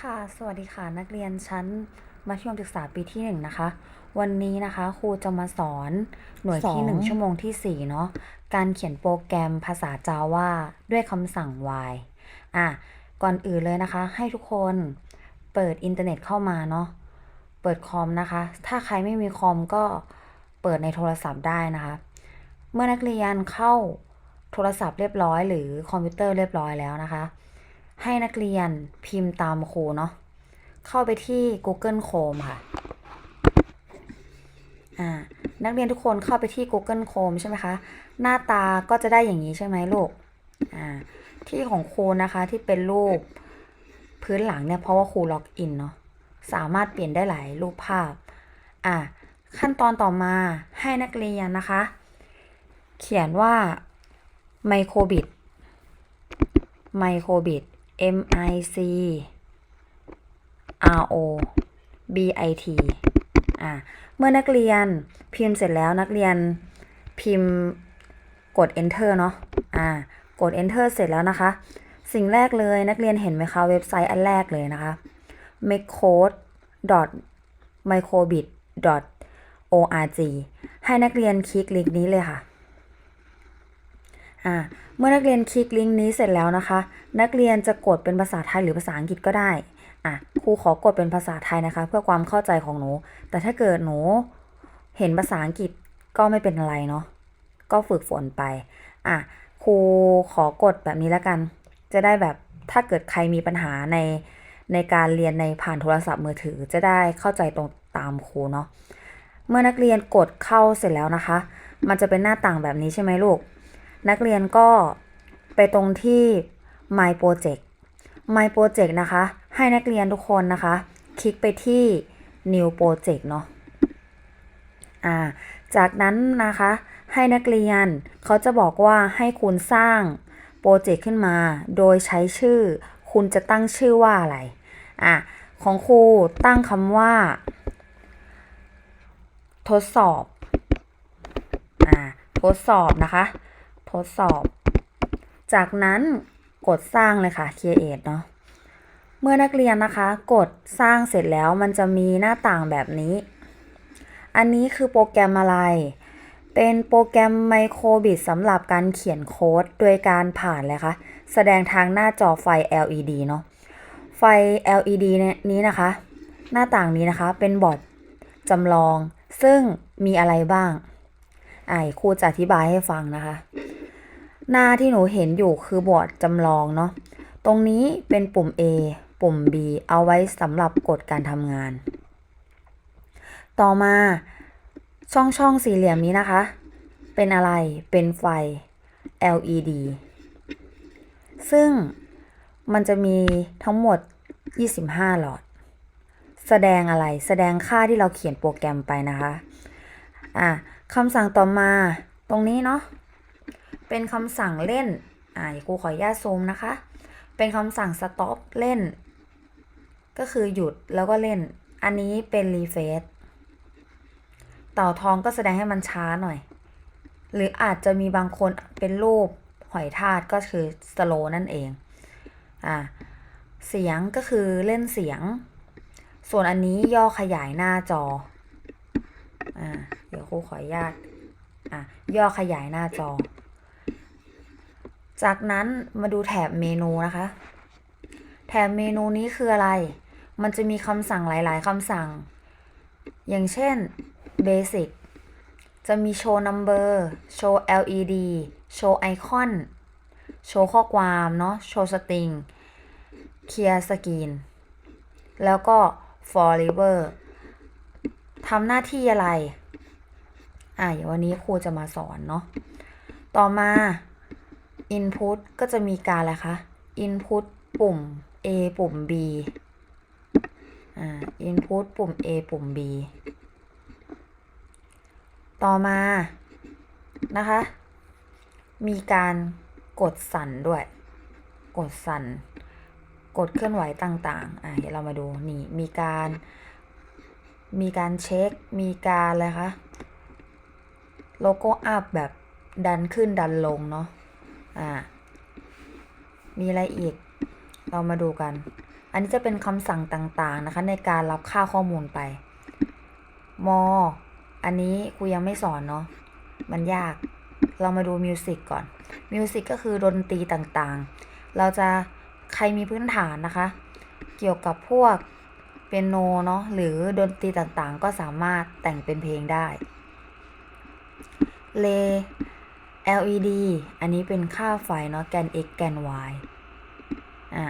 ค่ะสวัสดีค่ะนักเรียนชั้นมัธยมศึกษาปีที่หนึ่งนะคะ วันนี้นะคะครูจะมาสอนหน่วยที่สองหนึ่งชั่วโมงที่สี่เนาะการเขียนโปรแกรมภาษา Java ด้วยคำสั่ง while อะก่อนอื่นเลยนะคะ ให้ทุกคนเปิดอินเทอร์เน็ตเข้ามาเนาะเปิดคอมนะคะ ถ้าใครไม่มีคอมก็เปิดในโทรศัพท์ได้นะคะ เมื่อนักเรียนเข้าโทรศัพท์เรียบร้อย หรือคอมพิวเตอร์เรียบร้อยแล้วนะคะ ให้นักเรียนพิมพ์ตามครูเนาะ เข้าไปที่ Google Chrome ค่ะ อ่า นักเรียนทุกคนเข้าไปที่ Google Chrome ใช่ไหมคะ หน้าตาก็จะได้อย่างนี้ใช่ไหมลูก อ่า ที่ของครูนะคะที่เป็นรูปพื้นหลังเนี่ยเพราะว่าครูล็อกอินเนาะ สามารถเปลี่ยนได้หลายรูปภาพ อ่า ขั้นตอนต่อมาให้นักเรียนนะคะ เขียนว่าไมโครบิตไมโครบิต M I C R O B I T อ่าเมื่อนักเรียนพิมพ์เสร็จแล้วนักเรียนพิมพ์กด enter เนาะอ่ากด enter เสร็จแล้วนะคะ สิ่งแรกเลยนักเรียนเห็นไหมคะ เว็บไซต์อันแรกเลยนะคะ makecode microbit org ให้นักเรียนคลิกลิงก์นี้เลยค่ะ อ่าเมื่อนักเรียนคลิกลิงก์นี้เสร็จแล้วนะคะ นักเรียนจะกดเป็นภาษาไทยหรือภาษาอังกฤษก็ได้อะครูขอกดเป็นภาษาไทยนะคะ เพื่อความเข้าใจของหนู แต่ถ้าเกิดหนูเห็นภาษาอังกฤษก็ไม่เป็นอะไรเนาะก็ฝึกฝนไปอะครูขอกดแบบนี้แล้วกัน จะได้แบบถ้าเกิดใครมีปัญหาในในการเรียนในผ่านโทรศัพท์มือถือจะได้เข้าใจตรงตามครูเนาะเมื่อนักเรียนกดเข้าเสร็จแล้วนะคะ มันจะเป็นหน้าต่างแบบนี้ใช่ไหมลูก นักเรียนก็ไปตรงที่ My Project My Project นะคะ ให้นักเรียนทุกคนนะคะ คลิกไปที่ New Project เนาะอ่า จากนั้นนะคะ ให้นักเรียนเขาจะบอกว่าให้คุณสร้างโปรเจกต์ขึ้นมา โดยใช้ชื่อ คุณจะตั้งชื่อว่าอะไร อะ ของครูตั้งคำว่า ทดสอบ อ่า ทดสอบนะคะ ดสอบ จากนั้นกดสร้างเลยค่ะ create เนาะเมื่อนักเรียนนะคะ กดสร้างเสร็จแล้วมันจะมีหน้าต่างแบบนี้ อันนี้คือโปรแกรมอะไร เป็นโปรแกรม Microbit สำหรับการเขียนโค้ดโดยการผ่านเลยค่ะ แสดงทางหน้าจอไฟ LED เนาะไฟ LED นี้นะคะ หน้าต่างนี้นะคะเป็นบอร์ดจำลอง ซึ่งมีอะไรบ้างอ่าครูจะอธิบายให้ฟังนะคะ หน้าที่หนูเห็นอยู่คือบอร์ดจำลองเนาะ ตรงนี้เป็นปุ่ม A ปุ่ม B เอาไว้สำหรับกดการทำงาน ต่อมาช่องช่องสี่เหลี่ยมนี้นะคะ เป็นอะไร เป็นไฟ LED ซึ่งมันจะมีทั้งหมด 25 หลอด แสดงอะไร แสดงค่าที่เราเขียนโปรแกรมไปนะคะ อะคำสั่งต่อมาตรงนี้เนาะ เป็นคำสั่งเล่น อ่าครูขออนุญาตซูมนะคะ เป็นคำสั่ง stop เล่น ก็คือหยุดแล้วก็เล่น อันนี้เป็น refresh เต่าทองก็แสดงให้มันช้าหน่อย หรืออาจจะมีบางคนเป็นรูปหอยทากก็คือ slow นั่นเอง อ่า เสียงก็คือเล่นเสียง ส่วนอันนี้ย่อขยายหน้าจอ อ่า เดี๋ยวครูขออนุญาต อะย่อขยายหน้าจอ จากนั้นมาดูแถบเมนูนะคะ แถบเมนูนี้คืออะไร มันจะมีคำสั่งหลาย ๆคำสั่ง อย่างเช่น Basic จะมี Show Number Show LED Show Icon Show ข้อความเนาะ Show String Clear Screen แล้วก็ Forever ทำหน้าที่อะไร อะอย่างวันนี้ครูจะมาสอนเนาะ ต่อมา Input ก็จะมีการอะไรคะ Input ปุ่ม A ปุ่ม B อ่า Input ปุ่ม A ปุ่ม B ต่อมานะคะ มีการกดสั่นด้วย กดสั่น กดเคลื่อนไหวต่างๆ อะเดี๋ยวเรามาดูนี่ มีการ มีการเช็ค มีการอะไรคะ โลโก้อัพแบบดันขึ้นดันลงเนาะ อ่า มีอะไรอีก เรามาดูกัน อันนี้จะเป็นคำสั่งต่างๆนะคะ ในการรับค่าข้อมูลไปมอันนี้ครูยังไม่สอนเนาะ มันยาก เรามาดูมิวสิกก่อน มิวสิกก็คือดนตรีต่างๆ เราจะใครมีพื้นฐานนะคะ เกี่ยวกับพวกเปียโนเนาะหรือดนตรีต่างๆ ก็สามารถแต่งเป็นเพลงได้ เล LED อันนี้เป็นค่าไฟเนาะแกน x แกน y อ่า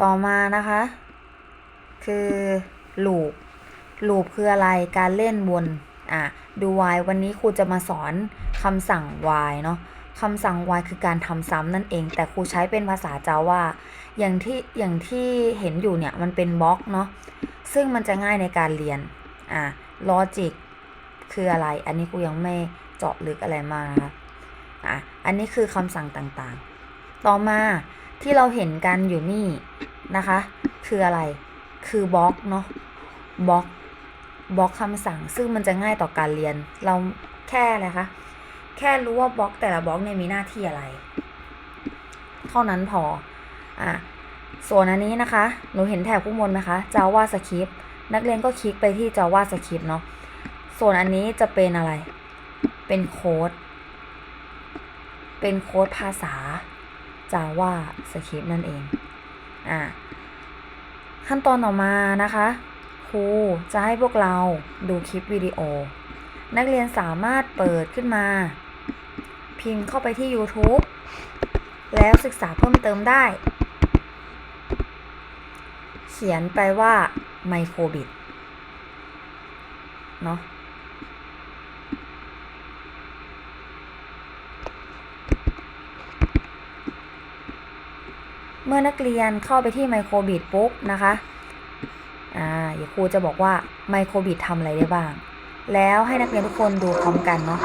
ต่อมานะคะ คือลูปลูปคืออะไรการเล่นวนอะดู y วันนี้ครูจะมาสอนคำสั่ง y เนาะคำสั่ง y คือการทำซ้ำนั่นเอง แต่ครูใช้เป็นภาษาจาว่า อย่างที่อย่างที่เห็นอยู่เนี่ยมันเป็นบล็อกเนาะซึ่งมันจะง่ายในการเรียนอะ logic คืออะไร อันนี้ครูยังไม่ จาะลึกอะไรมากนะคะอะอันนี้คือคำสั่งต่างๆ ต่อมาที่เราเห็นกันอยู่นี่นะคะ คืออะไรคือบล็อกเนาะบล็อกบล็อกคำสั่ง ซึ่งมันจะง่ายต่อการเรียน เราแค่อะไรคะแค่รู้ว่าบล็อกแต่ละบล็อกเนี่ยมีหน้าที่อะไร เท่านั้นพออะส่วนอันนี้นะคะ หนูเห็นแถบข้างบนไหมคะ JavaScript นักเรียนก็คลิกไปที่ JavaScript เนาะส่วนอันนี้จะเป็นอะไร เป็นโค้ด เป็นโค้ดภาษา JavaScript นั่นเอง อะ ขั้นตอนต่อมานะคะ ครูจะให้พวกเราดูคลิปวิดีโอ นักเรียนสามารถเปิดขึ้นมา พิมพ์เข้าไปที่ YouTube แล้วศึกษาเพิ่มเติมได้ เขียนไปว่าไมโครบิต เนาะ เมื่อนักเรียนเข้าไปที่ไมโครบิดปุ๊บนะคะ อ่าเดี๋ยวครูจะบอกว่าไมโครบิดทำอะไรได้บ้าง แล้วให้นักเรียนทุกคนดูพร้อมกันเนาะ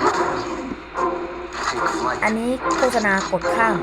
อันนี้โฆษณากดข้าม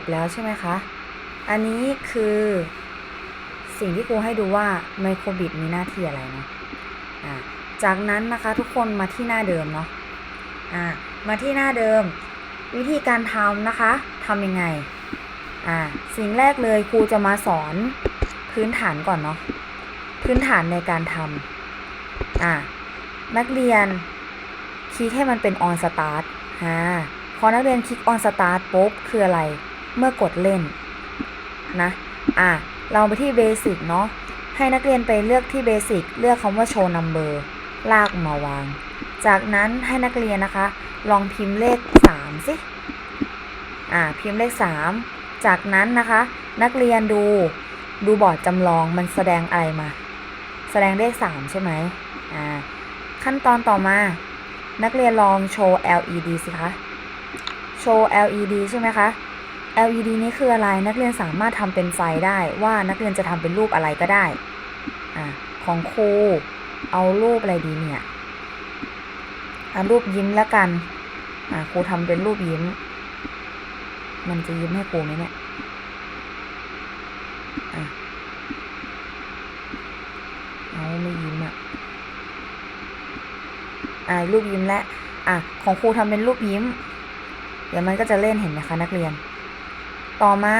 บแล้วใช่ไหมคะ อันนี้คือสิ่งที่ครูให้ดูว่าไมโครบิตมีหน้าที่อะไรเนาะอ่าจากนั้นนะคะทุกคนมาที่หน้าเดิมเนาะอ่ามาที่หน้าเดิม วิธีการทำนะคะทำยังไงอ่าสิ่งแรกเลยครูจะมาสอนพื้นฐานก่อนเนาะพื้นฐานในการทำอ่านักเรียนคลิกให้มันเป็น on start อ่าพอนักเรียนคลิก on start ปุ๊บคืออะไร เมื่อกดเล่นนะ อะ เราไปที่ basic เนาะ ให้นักเรียนไปเลือกที่ basic เลือกคำว่า show number ลากมาวาง จากนั้นให้นักเรียนนะคะ ลองพิมพ์เลข 3 สิ อ่า พิมพ์เลข 3 จากนั้นนะคะ นักเรียนดู ดูบอร์ดจำลองมันแสดงอะไรมา แสดงเลข 3 ใช่ไหมอ่า ขั้นตอนต่อมา นักเรียนลองโชว์ LED สิคะ โชว์ LED ใช่ไหมคะ LED นี้คืออะไรนักเรียนสามารถทำเป็นไฟได้ว่านักเรียนจะทำเป็นรูปอะไรก็ได้อของครูเอารูปอะไรดีเนี่ยอารูปยิ้มแล้วกันครูทำเป็นรูปยิ้ม มันจะยิ้มให้ครูไหมเนี่ยเอะไม่ยิ้มอะอ่ารูปยิ้มและอะของครูทำเป็นรูปยิ้มเดี๋ยวมันก็จะเล่นเห็นไหมคะนักเรียน ต่อมา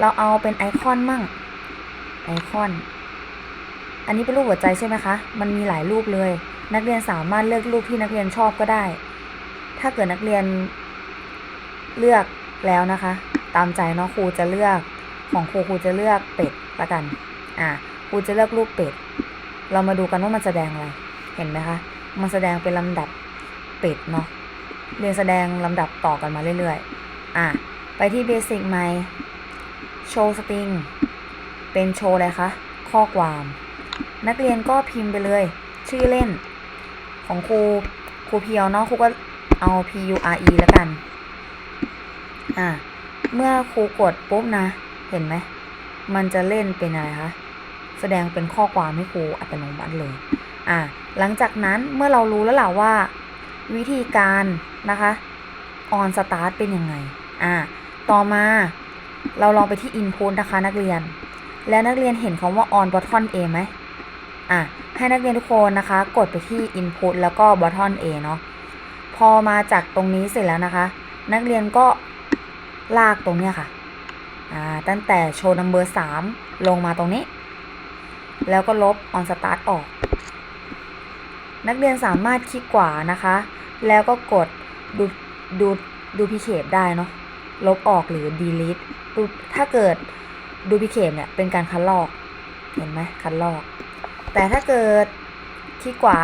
เราเอาเป็นไอคอนมั่ง ไอคอน อันนี้เป็นรูปหัวใจใช่ไหมคะ มันมีหลายรูปเลย นักเรียนสามารถเลือกรูปที่นักเรียนชอบก็ได้ ถ้าเกิดนักเรียนเลือกแล้วนะคะ ตามใจเนาะครูจะเลือกของครูครูจะเลือกเป็ดละกัน อะครูจะเลือกรูปเป็ด เรามาดูกันว่ามันแสดงอะไร เห็นไหมคะ มันแสดงเป็นลำดับเป็ดเนาะ เรียนแสดงลำดับต่อกันมาเรื่อยๆ อะ ไปที่เบสิกใหม่โชว์สตริงเป็นโชว์อะไรคะ ข้อความ นักเรียนก็พิมพ์ไปเลย ชื่อเล่น ของครูครูเพียวเนาะครูก็เอา P U R E แล้วกัน อะเมื่อครูกดปุ๊บนะ เห็นไหม มันจะเล่นเป็นอะไรคะ แสดงเป็นข้อความให้ครูอัตโนมัติเลย อะหลังจากนั้นเมื่อเรารู้แล้วล่ะว่า วิธีการนะคะ on start เป็นยังไง อะ ต่อมาเราลองไปที่ input นะคะนักเรียน แล้วนักเรียนเห็นคำว่า on button A ไหมอะ ให้นักเรียนทุกคนนะคะ กดไปที่ input แล้วก็ button A เนาะพอมาจากตรงนี้เสร็จแล้วนะคะ นักเรียนก็ลากตรงเนี้ยค่ะอ่าตั้งแต่โชว์ number 3ลงมาตรงนี้ แล้วก็ลบ on start ออก นักเรียนสามารถคลิกขวานะคะ แล้วก็กดดูดูดูพิเคปได้เนาะ ลบออกหรือ delete ถ้าเกิดดูพิเคปเนี่ย เป็นการคัดลอก เห็นไหมคัดลอก แต่ถ้าเกิดคลิกขวา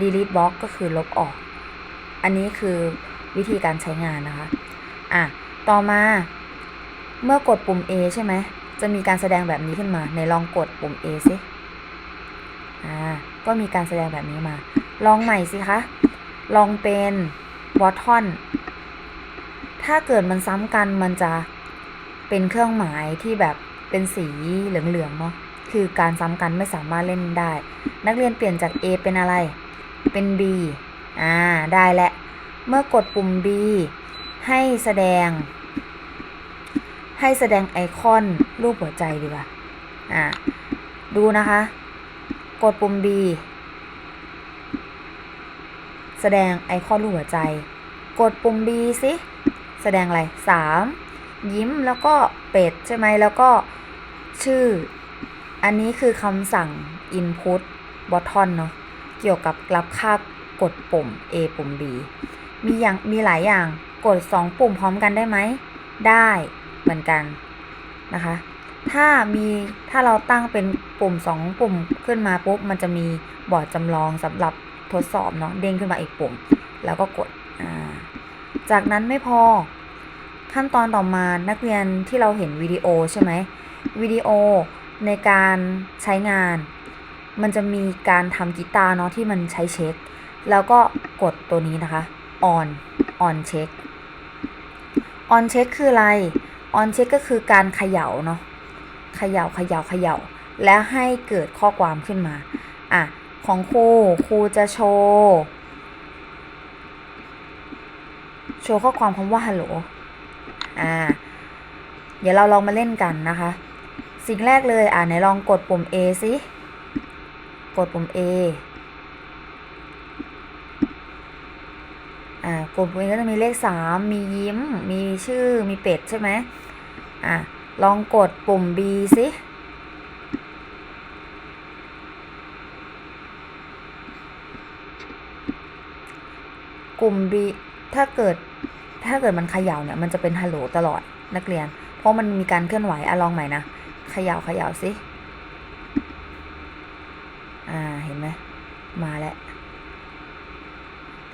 delete box ก็คือลบออก อันนี้คือวิธีการใช้งานนะคะ อะ ต่อมาเมื่อกดปุ่ม A ใช่ไหม จะมีการแสดงแบบนี้ขึ้นมา ในลองกดปุ่ม A สิอ่า ก็มีการแสดงแบบนี้มา ลองใหม่สิคะ ลองเป็นบอททอน ถ้าเกิดมันซ้ำกันมันจะเป็นเครื่องหมายที่แบบเป็นสีเหลืองๆเนาะคือการซ้ำกันไม่สามารถเล่นได้ นักเรียนเปลี่ยนจาก A เป็นอะไร เป็น B อ่า ได้แล้วเมื่อกดปุ่ม B ให้แสดง ให้แสดงไอคอนรูปหัวใจดีกว่า อ่า ดูนะคะ กดปุ่ม B แสดงไอคอนรูปหัวใจ กดปุ่ม B สิ แสดงอะไรสามยิ้มแล้วก็เป็ดใช่ไหมแล้วก็ชื่อ อันนี้คือคำสั่ง input button เนาะเกี่ยวกับรับค่ากดปุ่ม A ปุ่ม B มีอย่างมีหลายอย่างกด 2 ปุ่มพร้อมกันได้ไหม ได้เหมือนกันนะคะ ถ้ามีถ้าเราตั้งเป็นปุ่ม 2 ปุ่มขึ้นมาปุ๊บ มันจะมีบอร์ดจำลองสำหรับทดสอบเนาะเด้งขึ้นมาอีกปุ่ม แล้วก็กดอ่า จากนั้นไม่พอ ขั้นตอนต่อมานักเรียนที่เราเห็นวิดีโอใช่ไหมวิดีโอในการใช้งาน มันจะมีการทำกีตาร์เนาะที่มันใช้เช็ค แล้วก็กดตัวนี้นะคะ on on check on check คืออะไร on check ก็คือการเขย่าเนาะเขย่าเขย่าเขย่าแล้วให้เกิดข้อความขึ้นมา อะ ของครูครูจะโชว์ โชว์ข้อความคำว่าฮัลโหล อ่า เดี๋ยวเราลองมาเล่นกันนะคะ สิ่งแรกเลย อ่าไหนลองกดปุ่ม A สิกดปุ่ม A อ่ากดปุ่ม A ก็จะมีเลขสามมียิ้ม มีชื่อ มีเป็ดใช่ไหมอ่าลองกดปุ่ม B สิกลุ่ม B ถ้าเกิด ถ้าเกิดมันเขย่าเนี่ยมันจะเป็นฮัลโหลตลอดนักเรียน เพราะมันมีการเคลื่อนไหวอะลองใหม่นะเขย่าเขย่าสิอ่าเห็นไหมมาแล้ว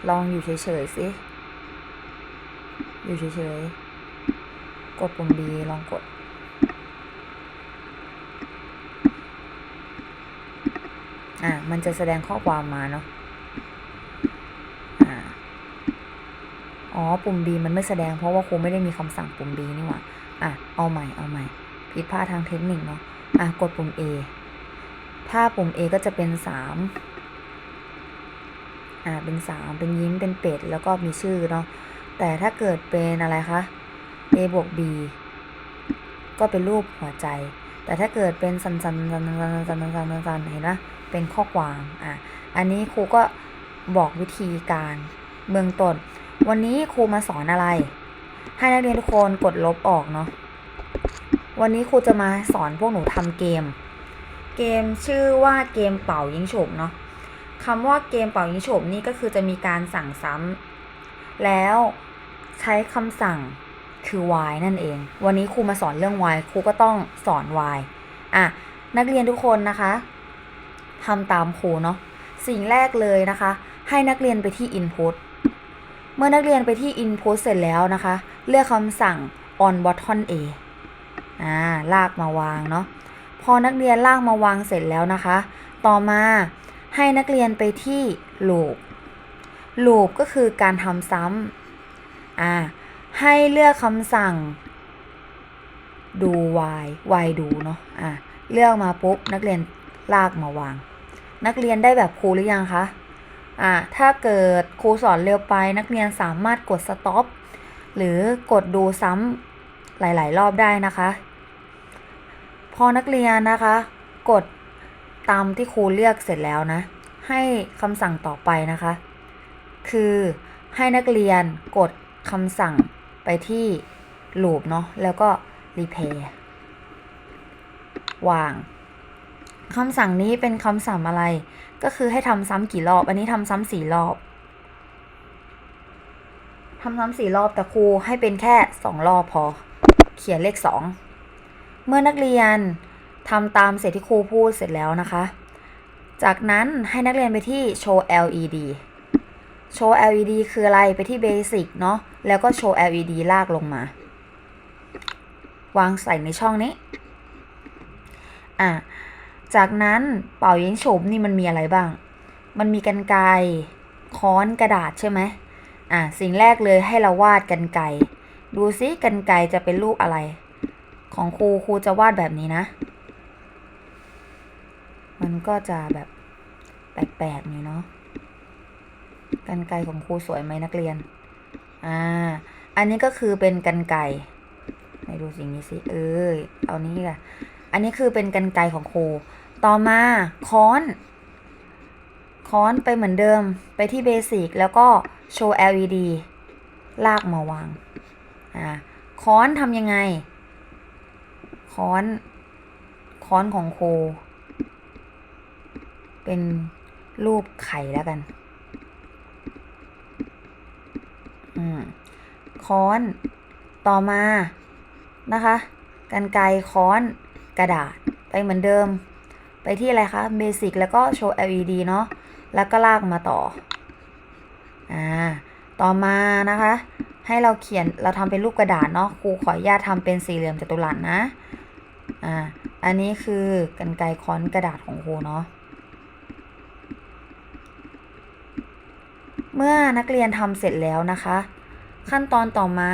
ลองอยู่เฉยๆสิอยู่เฉยๆกดปุ่ม B ลองกดอ่ามันจะแสดงข้อความมาเนาะ อ่า อ๋อปุ่ม B มันไม่แสดงเพราะว่าครูไม่ได้มีคำสั่งปุ่ม B นี่หว่าอะเอาใหม่เอาใหม่ผิดพลาดทางเทคนิคเนาะอะกดปุ่ม A ถ้าปุ่ม A ก็จะเป็นสามอ่าเป็นสามเป็นยิ้มเป็นเป็ดแล้วก็มีชื่อเนาะแต่ถ้าเกิดเป็นอะไรคะ A บวก B ก็เป็นรูปหัวใจ แต่ถ้าเกิดเป็นสันสันสันสันสันสันสันสันสันเห็นไหมเป็นข้อความอะอันนี้ครูก็บอกวิธีการเบื้องต้น วันนี้ครูมาสอนอะไร ให้นักเรียนทุกคนกดลบออกเนาะ วันนี้ครูจะมาสอนพวกหนูทำเกม เกมชื่อว่าเกมเป่ายิงฉบเนาะคำว่าเกมเป่ายิงฉบนี่ก็คือจะมีการสั่งซ้ำแล้วใช้คำสั่งคือ y นั่นเอง วันนี้ครูมาสอนเรื่อง y ครูก็ต้องสอน y อะนักเรียนทุกคนนะคะทำตามครูเนาะสิ่งแรกเลยนะคะ ให้นักเรียนไปที่ input เมื่อนักเรียนไปที่ input เสร็จแล้วนะคะ เลือกคำสั่ง on button a อ่าลากมาวางเนาะพอนักเรียนลากมาวางเสร็จแล้วนะคะ ต่อมาให้นักเรียนไปที่ loop loop ก็คือการทำซ้ำอ่าให้เลือกคำสั่งดู y y ดูเนาะอ่าเลือกมาปุ๊บนักเรียนลากมาวาง นักเรียนได้แบบครูหรือยังคะ อ่าถ้าเกิดครูสอนเร็วไปนักเรียนสามารถกด stop หรือกดดูซ้ำหลาย ๆ รอบได้นะคะ พอนักเรียนนะคะ กดตามที่ครูเลือกเสร็จแล้วนะ ให้คำสั่งต่อไปนะคะ คือให้นักเรียนกดคำสั่งไปที่ loop เนาะแล้วก็ replay วางคำสั่งนี้เป็นคำสั่งอะไร ก็คือให้ทำซ้ำกี่รอบ อันนี้ทำซ้ำสี่รอบทำซ้ำสี่รอบแต่ครูให้เป็นแค่สองรอบพอ เขียนเลขสองเมื่อนักเรียนทำตามเสร็จที่ครูพูดเสร็จแล้วนะคะ จากนั้นให้นักเรียนไปที่ show LED show LED คืออะไรไปที่ basic เนาะแล้วก็ show LED ลากลงมา วางใส่ในช่องนี้ อะ จากนั้นเป่ายิงฉุบนี่มันมีอะไรบ้าง มันมีกันไกค้อนกระดาษใช่ไหมอะสิ่งแรกเลยให้เราวาดกันไกดูซิกันไกจะเป็นรูปอะไร ของครูครูจะวาดแบบนี้นะ มันก็จะแบบแปลกๆนี่เนาะกันไกของครูสวยไหมนักเรียน อ่า อันนี้ก็คือเป็นกันไกไหนดูสิ่งนี้สิ เอ้ย เอานี้ค่ะ อันนี้คือเป็นกันไกของครู ต่อมาค้อน ค้อนไปเหมือนเดิมไปที่เบสิกแล้วก็โชว์ LED ลากมาวางอ่าค้อนทำยังไง ค้อน ค้อนของโค เป็นรูปไข่แล้วกันอืมค้อนต่อมานะคะกันไกรค้อนกระดาษไปเหมือนเดิม ไปที่อะไรคะเบสิกแล้วก็โชว์ LED เนาะแล้วก็ลากมาต่ออ่าต่อมานะคะ ให้เราเขียนเราทำเป็นรูปกระดาษเนาะครูขออนุญาตทำเป็นสี่เหลี่ยมจัตุรัสนะอ่าอันนี้คือกันไกรค้อนกระดาษของครูเนาะเมื่อนักเรียนทำเสร็จแล้วนะคะ ขั้นตอนต่อมา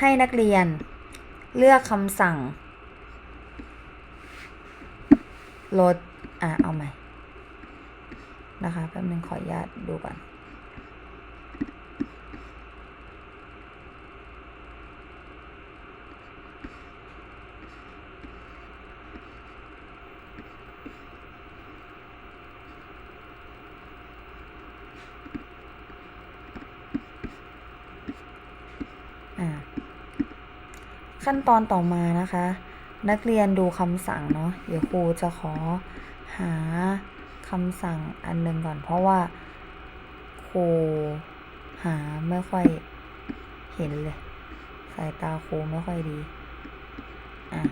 ให้นักเรียนเลือกคำสั่ง ลด อะ เอาใหม่ นะคะแป๊บนึงขออนุญาตดูก่อนอ่าขั้นตอนต่อมานะคะ นักเรียนดูคำสั่งเนาะเดี๋ยวครูจะขอหาคำสั่งอันหนึ่งก่อน เพราะว่าครูหาไม่ค่อยเห็นเลย สายตาครูไม่ค่อยดี อะ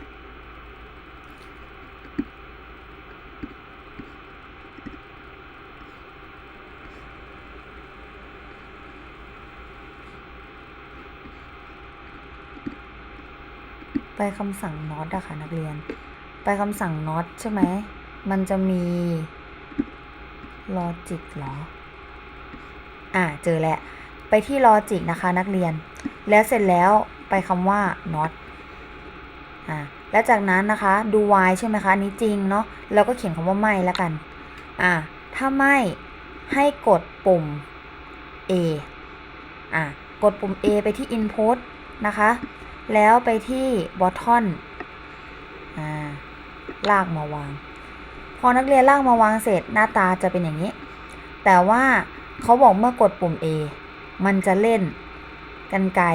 ไปคำสั่ง not อะค่ะนักเรียน ไปคำสั่ง not ใช่ไหม มันจะมี logic เหรอ อ่าเจอแล้วไปที่ logic นะคะนักเรียน แล้วเสร็จแล้วไปคำว่า not อ่าแล้วจากนั้นนะคะดู y ใช่ไหมคะอันนี้จริงเนาะแล้วก็เขียนคำว่าไม่แล้วกัน อ่าถ้าไม่ให้กดปุ่ม a อะกดปุ่ม a ไปที่ input นะคะ แล้วไปที่บอททอนลากมาวาง พอนักเรียนลากมาวางเสร็จหน้าตาจะเป็นอย่างนี้ แต่ว่าเขาบอกเมื่อกดปุ่ม A มันจะเล่นกันไกล